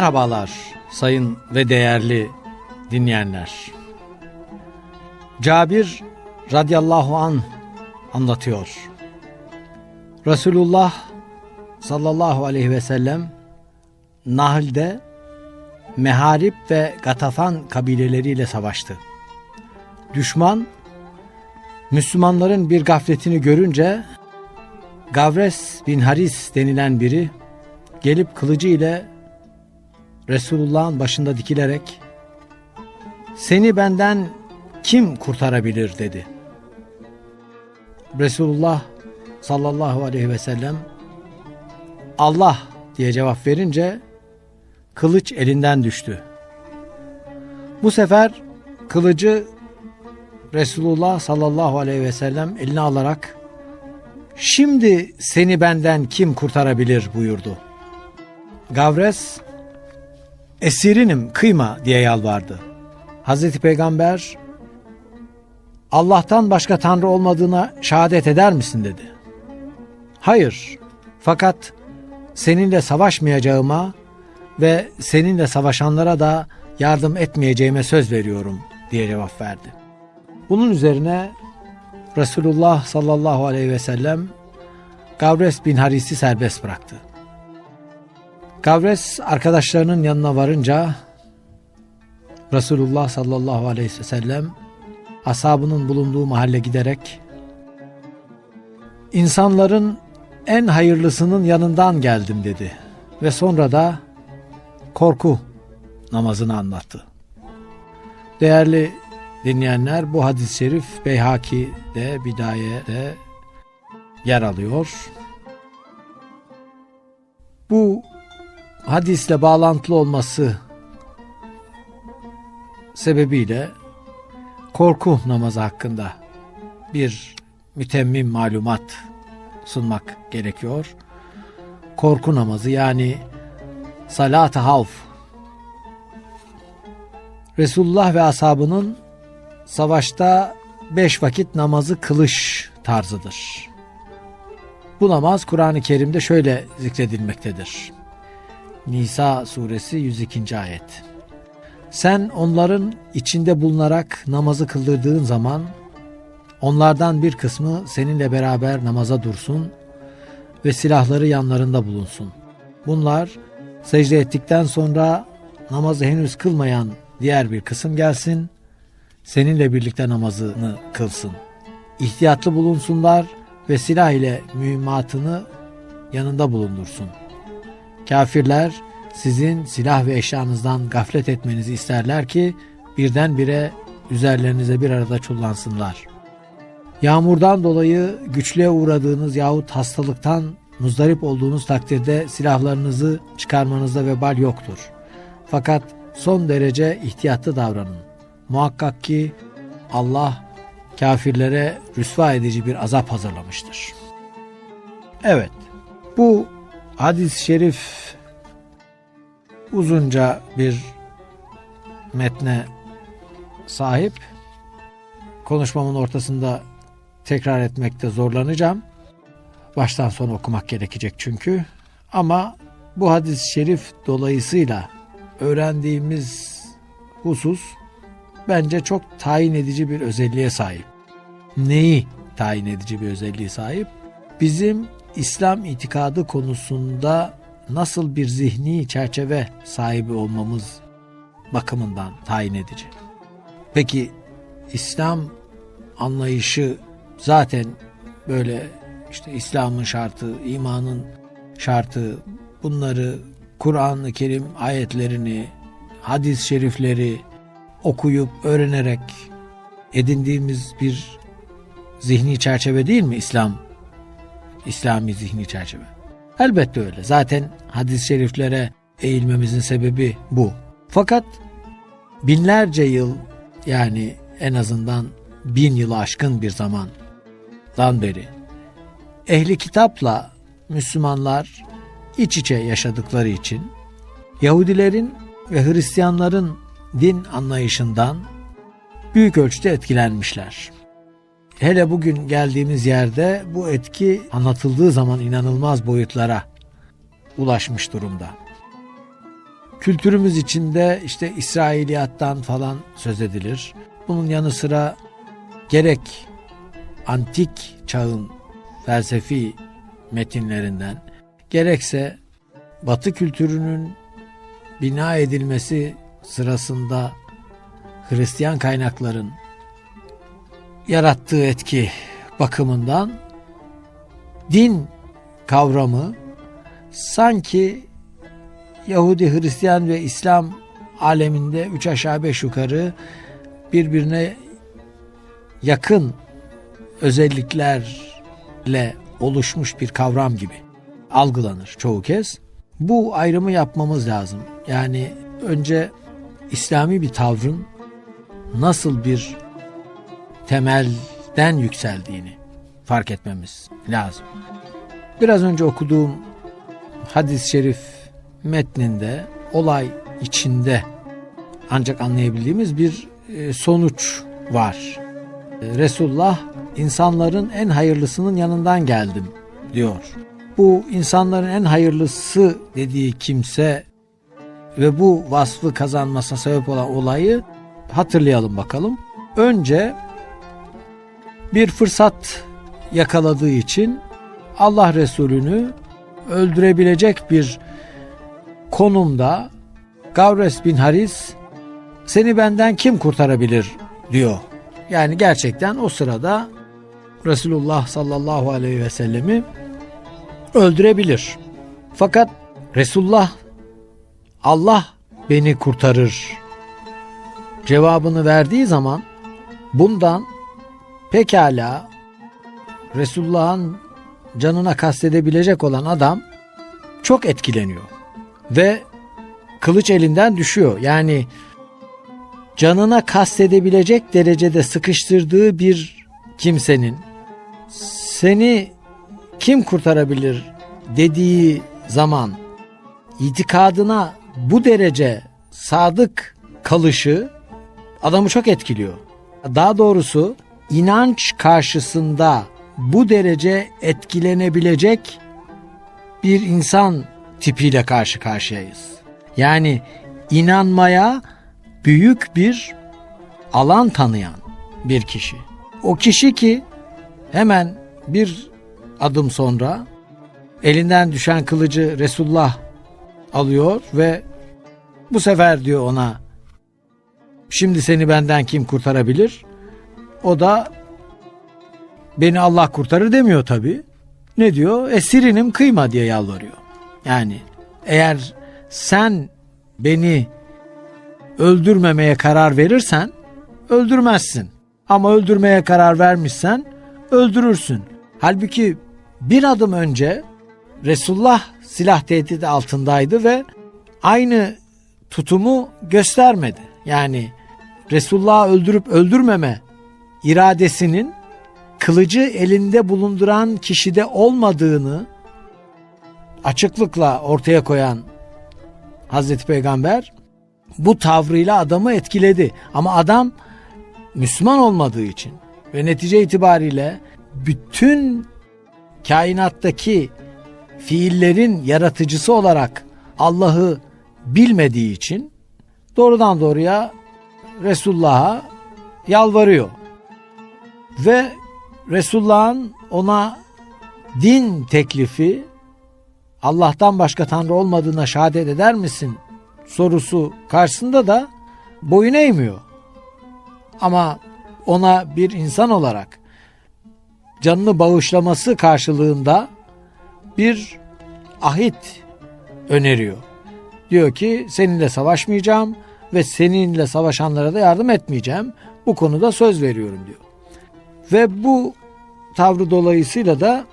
Merhabalar sayın ve değerli dinleyenler. Cabir radıyallahu an anlatıyor. Resulullah sallallahu aleyhi ve sellem Nahl'de Meharip ve Gatafan kabileleriyle savaştı. Düşman Müslümanların bir gafletini görünce Gavres bin Haris denilen biri gelip kılıcı ile Resulullah'ın başında dikilerek seni benden kim kurtarabilir dedi. Resulullah sallallahu aleyhi ve sellem Allah diye cevap verince kılıç elinden düştü. Bu sefer kılıcı Resulullah sallallahu aleyhi ve sellem eline alarak şimdi seni benden kim kurtarabilir buyurdu. Gavres esirinim kıyma diye yalvardı. Hazreti Peygamber Allah'tan başka Tanrı olmadığına şehadet eder misin dedi. Hayır fakat seninle savaşmayacağıma ve seninle savaşanlara da yardım etmeyeceğime söz veriyorum diye cevap verdi. Bunun üzerine Resulullah sallallahu aleyhi ve sellem Gavres bin Haris'i serbest bıraktı. Gavres arkadaşlarının yanına varınca Resulullah sallallahu aleyhi ve sellem ashabının bulunduğu mahalle giderek insanların en hayırlısının yanından geldim dedi ve sonra da korku namazını anlattı. Değerli dinleyenler bu hadis-i şerif Beyhaki'de Bidaye'de yer alıyor. Bu hadisle bağlantılı olması sebebiyle korku namazı hakkında bir mütemmim malumat sunmak gerekiyor. Korku namazı yani salat-ı havf Resulullah ve ashabının savaşta beş vakit namazı kılış tarzıdır. Bu namaz Kur'an-ı Kerim'de şöyle zikredilmektedir. Nisa suresi 102. ayet. Sen onların içinde bulunarak namazı kıldırdığın zaman onlardan bir kısmı seninle beraber namaza dursun ve silahları yanlarında bulunsun. Bunlar secde ettikten sonra namazı henüz kılmayan diğer bir kısım gelsin, seninle birlikte namazını kılsın. İhtiyatlı bulunsunlar ve silah ile mühimmatını yanında bulundursun. Kafirler sizin silah ve eşyanızdan gaflet etmenizi isterler ki birdenbire üzerlerinize bir arada çullansınlar. Yağmurdan dolayı güçlüğe uğradığınız yahut hastalıktan muzdarip olduğunuz takdirde silahlarınızı çıkarmanızda vebal yoktur. Fakat son derece ihtiyatlı davranın. Muhakkak ki Allah kafirlere rüsva edici bir azap hazırlamıştır. Evet, bu hadis-i şerif uzunca bir metne sahip. Konuşmamın ortasında tekrar etmekte zorlanacağım. Baştan sona okumak gerekecek çünkü. Ama bu hadis-i şerif dolayısıyla öğrendiğimiz husus bence çok tayin edici bir özelliğe sahip. Neyi tayin edici bir özelliğe sahip? Bizim İslam itikadı konusunda nasıl bir zihni çerçeve sahibi olmamız bakımından tayin edici. Peki İslam anlayışı zaten böyle işte İslam'ın şartı, imanın şartı bunları Kur'an-ı Kerim ayetlerini, hadis-i şerifleri okuyup öğrenerek edindiğimiz bir zihni çerçeve değil mi İslam? İslami zihni çerçeve. Elbette öyle. Zaten hadis-i şeriflere eğilmemizin sebebi bu. Fakat binlerce yıl yani en azından bin yılı aşkın bir zamandan beri ehli kitapla Müslümanlar iç içe yaşadıkları için Yahudilerin ve Hristiyanların din anlayışından büyük ölçüde etkilenmişler. Hele bugün geldiğimiz yerde bu etki anlatıldığı zaman inanılmaz boyutlara ulaşmış durumda. Kültürümüz içinde işte İsrailiyattan falan söz edilir. Bunun yanı sıra gerek antik çağın felsefi metinlerinden gerekse Batı kültürünün bina edilmesi sırasında Hristiyan kaynakların yarattığı etki bakımından din kavramı sanki Yahudi, Hristiyan ve İslam aleminde üç aşağı beş yukarı birbirine yakın özelliklerle oluşmuş bir kavram gibi algılanır çoğu kez. Bu ayrımı yapmamız lazım. Yani önce İslami bir tavrın nasıl bir temelden yükseldiğini fark etmemiz lazım. Biraz önce okuduğum hadis-i şerif metninde olay içinde ancak anlayabildiğimiz bir e, sonuç var. E, Resulullah insanların en hayırlısının yanından geldim diyor. Bu insanların en hayırlısı dediği kimse ve bu vasfı kazanmasına sebep olan olayı hatırlayalım bakalım. Önce bir fırsat yakaladığı için Allah Resulü'nü öldürebilecek bir konumda Gavres bin Haris seni benden kim kurtarabilir diyor. Yani gerçekten o sırada Resulullah sallallahu aleyhi ve sellemi öldürebilir. Fakat Resulullah Allah beni kurtarır cevabını verdiği zaman bundan pekala Resulullah'ın canına kastedebilecek olan adam çok etkileniyor ve kılıç elinden düşüyor. Yani canına kastedebilecek derecede sıkıştırdığı bir kimsenin seni kim kurtarabilir dediği zaman itikadına bu derece sadık kalışı adamı çok etkiliyor. Daha doğrusu inanç karşısında bu derece etkilenebilecek bir insan tipiyle karşı karşıyayız. Yani inanmaya büyük bir alan tanıyan bir kişi. O kişi ki hemen bir adım sonra elinden düşen kılıcı Resulullah alıyor ve bu sefer diyor ona şimdi seni benden kim kurtarabilir? O da beni Allah kurtarır demiyor tabi. Ne diyor? Esirinim kıyma diye yalvarıyor. Yani eğer sen beni öldürmemeye karar verirsen öldürmezsin. Ama öldürmeye karar vermişsen öldürürsün. Halbuki bir adım önce Resulullah silah tehdidi altındaydı ve aynı tutumu göstermedi. Yani Resulullah'ı öldürüp öldürmeme iradesinin kılıcı elinde bulunduran kişide olmadığını açıklıkla ortaya koyan Hazreti Peygamber bu tavrıyla adamı etkiledi. Ama adam Müslüman olmadığı için ve netice itibariyle bütün kainattaki fiillerin yaratıcısı olarak Allah'ı bilmediği için doğrudan doğruya Resulullah'a yalvarıyor. Ve Resulullah'ın ona din teklifi Allah'tan başka Tanrı olmadığına şehadet eder misin sorusu karşısında da boyun eğmiyor. Ama ona bir insan olarak canını bağışlaması karşılığında bir ahit öneriyor. Diyor ki seninle savaşmayacağım ve seninle savaşanlara da yardım etmeyeceğim. Bu konuda söz veriyorum diyor. Ve bu tavrı dolayısıyla da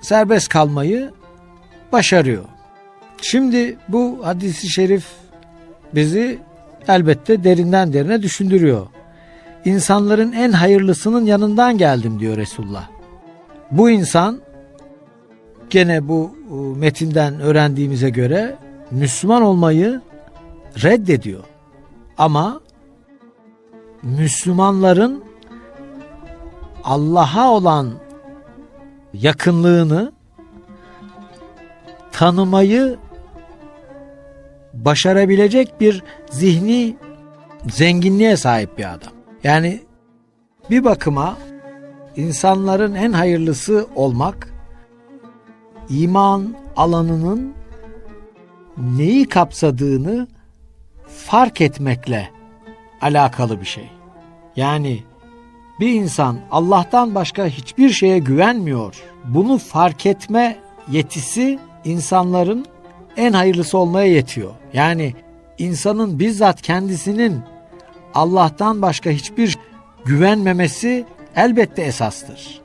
serbest kalmayı başarıyor. Şimdi bu hadisi şerif bizi elbette derinden derine düşündürüyor. İnsanların en hayırlısının yanından geldim diyor Resulullah. Bu insan gene bu e, metinden öğrendiğimize göre Müslüman olmayı reddediyor. Ama Müslümanların Allah'a olan yakınlığını tanımayı başarabilecek bir zihni zenginliğe sahip bir adam. Yani bir bakıma insanların en hayırlısı olmak iman alanının neyi kapsadığını fark etmekle alakalı bir şey. Yani bir insan Allah'tan başka hiçbir şeye güvenmiyor. Bunu fark etme yetisi insanların en hayırlısı olmaya yetiyor. Yani insanın bizzat kendisinin Allah'tan başka hiçbir güvenmemesi elbette esastır.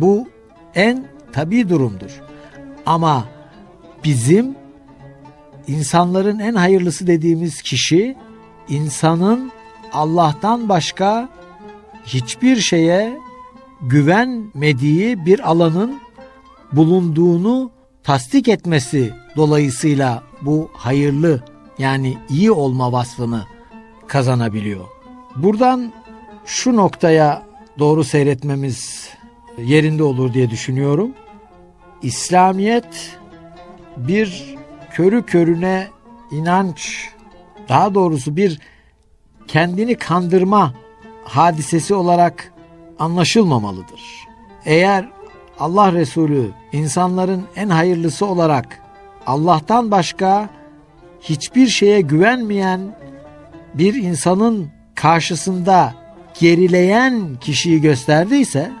Bu en tabi durumdur. Ama bizim insanların en hayırlısı dediğimiz kişi insanın Allah'tan başka hiçbir şeye güvenmediği bir alanın bulunduğunu tasdik etmesi dolayısıyla bu hayırlı yani iyi olma vasfını kazanabiliyor. Buradan şu noktaya doğru seyretmemiz yerinde olur diye düşünüyorum. İslamiyet bir körü körüne inanç, daha doğrusu bir kendini kandırma hadisesi olarak anlaşılmamalıdır. Eğer Allah Resulü insanların en hayırlısı olarak Allah'tan başka hiçbir şeye güvenmeyen bir insanın karşısında gerileyen kişiyi gösterdiyse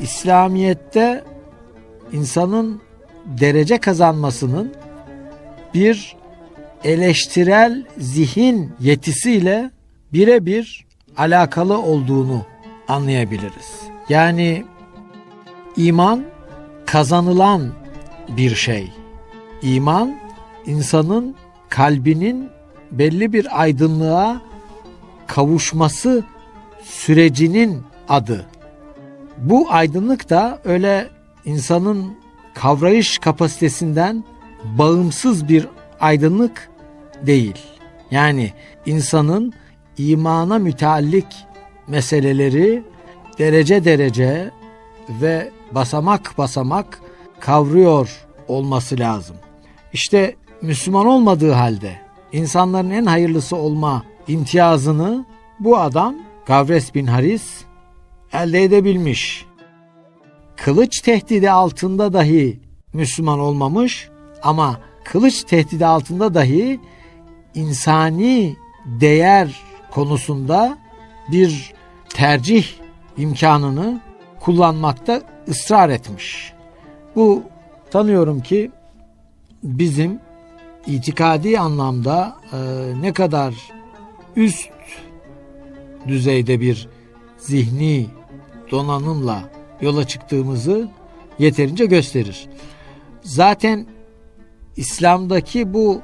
İslamiyet'te insanın derece kazanmasının bir eleştirel zihin yetisiyle birebir alakalı olduğunu anlayabiliriz. Yani iman kazanılan bir şey. İman insanın kalbinin belli bir aydınlığa kavuşması sürecinin adı. Bu aydınlık da öyle insanın kavrayış kapasitesinden bağımsız bir aydınlık değil. Yani insanın imana müteallik meseleleri derece derece ve basamak basamak kavruyor olması lazım. İşte Müslüman olmadığı halde insanların en hayırlısı olma imtiyazını bu adam Gavres bin Haris elde edebilmiş. Kılıç tehdidi altında dahi Müslüman olmamış ama kılıç tehdidi altında dahi insani değer konusunda bir tercih imkanını kullanmakta ısrar etmiş. Bu tanıyorum ki bizim itikadi anlamda e, ne kadar üst düzeyde bir zihni donanımla yola çıktığımızı yeterince gösterir. Zaten İslam'daki bu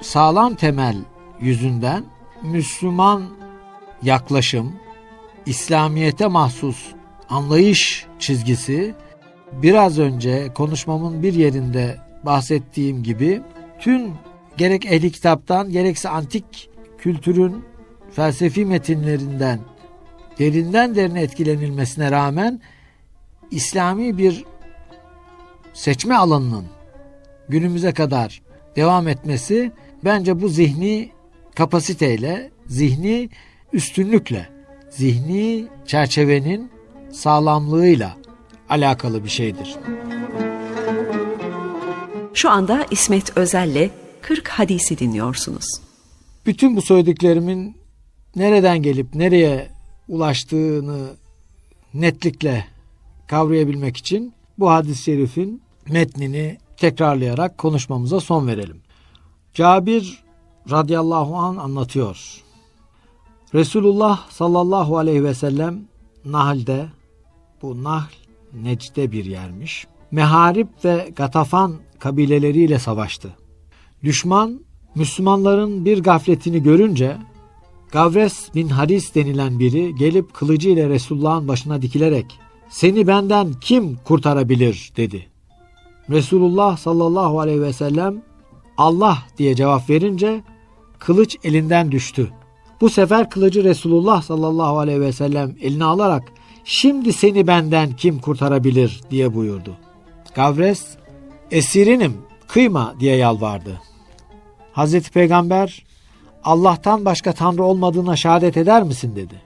sağlam temel yüzünden Müslüman yaklaşım, İslamiyete mahsus anlayış çizgisi biraz önce konuşmamın bir yerinde bahsettiğim gibi tüm gerek ehli kitaptan gerekse antik kültürün felsefi metinlerinden derinden derine etkilenilmesine rağmen İslami bir seçme alanının günümüze kadar devam etmesi bence bu zihni kapasiteyle, zihni üstünlükle, zihni çerçevenin sağlamlığıyla alakalı bir şeydir. Şu anda İsmet Özel'le 40 hadisi dinliyorsunuz. Bütün bu söylediklerimin nereden gelip nereye ulaştığını netlikle kavrayabilmek için bu hadis-i şerifin metnini tekrarlayarak konuşmamıza son verelim. Cabir radıyallahu an anlatıyor. Resulullah sallallahu aleyhi ve sellem Nahl'de bu Nahl Necde bir yermiş. Meharip ve Gatafan kabileleriyle savaştı. Düşman Müslümanların bir gafletini görünce Gavres bin Haris denilen biri gelip kılıcı ile Resulullah'ın başına dikilerek seni benden kim kurtarabilir dedi. Resulullah sallallahu aleyhi ve sellem Allah diye cevap verince kılıç elinden düştü. Bu sefer kılıcı Resulullah sallallahu aleyhi ve sellem eline alarak şimdi seni benden kim kurtarabilir diye buyurdu. Gavres esirinim kıyma diye yalvardı. Hazreti Peygamber Allah'tan başka Tanrı olmadığına şehadet eder misin dedi.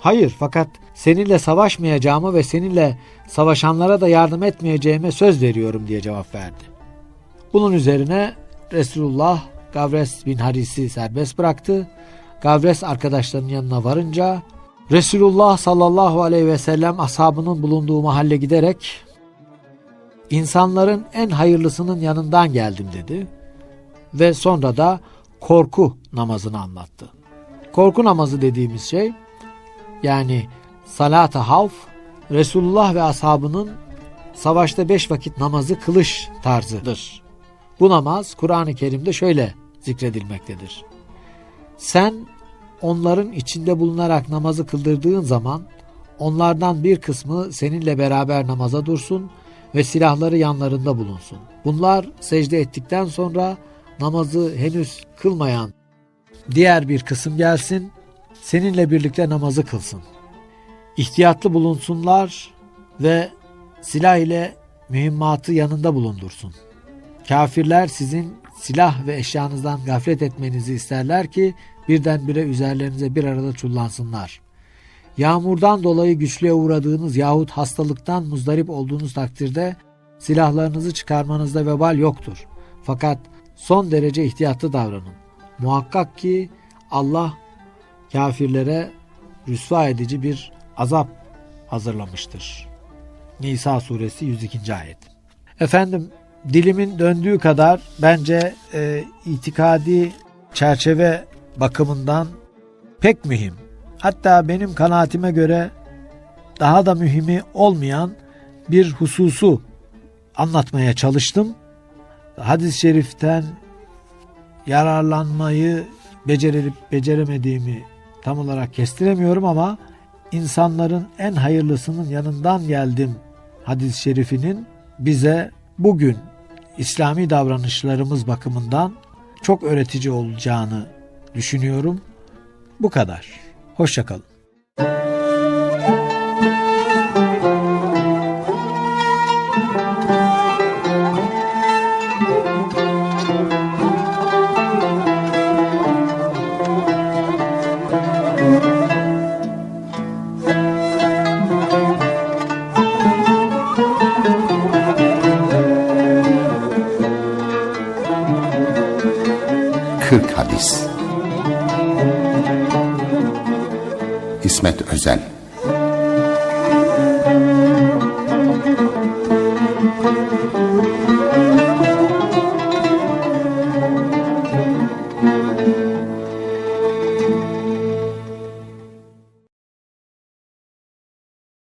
Hayır fakat seninle savaşmayacağımı ve seninle savaşanlara da yardım etmeyeceğime söz veriyorum diye cevap verdi. Bunun üzerine Resulullah Gavres bin Haris'i serbest bıraktı. Gavres arkadaşlarının yanına varınca Resulullah sallallahu aleyhi ve sellem ashabının bulunduğu mahalle giderek insanların en hayırlısının yanından geldim dedi ve sonra da korku namazını anlattı. Korku namazı dediğimiz şey yani salat-ı havf Resulullah ve ashabının savaşta beş vakit namazı kılış tarzıdır. Bu namaz Kur'an-ı Kerim'de şöyle zikredilmektedir. Sen onların içinde bulunarak namazı kıldırdığın zaman onlardan bir kısmı seninle beraber namaza dursun ve silahları yanlarında bulunsun. Bunlar secde ettikten sonra namazı henüz kılmayan diğer bir kısım gelsin, seninle birlikte namazı kılsın. İhtiyatlı bulunsunlar ve silah ile mühimmatı yanında bulundursun. Kafirler sizin silah ve eşyanızdan gaflet etmenizi isterler ki birdenbire üzerlerinize bir arada çullansınlar. Yağmurdan dolayı güçlüğe uğradığınız yahut hastalıktan muzdarip olduğunuz takdirde silahlarınızı çıkarmanızda vebal yoktur. Fakat son derece ihtiyatlı davranın. Muhakkak ki Allah kafirlere rüsva edici bir azap hazırlamıştır. Nisa suresi 102. ayet. Efendim dilimin döndüğü kadar bence e, itikadi çerçeve bakımından pek mühim. Hatta benim kanaatime göre daha da mühimi olmayan bir hususu anlatmaya çalıştım. Hadis-i şeriften yararlanmayı becerip beceremediğimi tam olarak kestiremiyorum ama insanların en hayırlısının yanından geldim hadis-i şerifinin bize bugün İslami davranışlarımız bakımından çok öğretici olacağını düşünüyorum. Bu kadar. Hoşçakalın.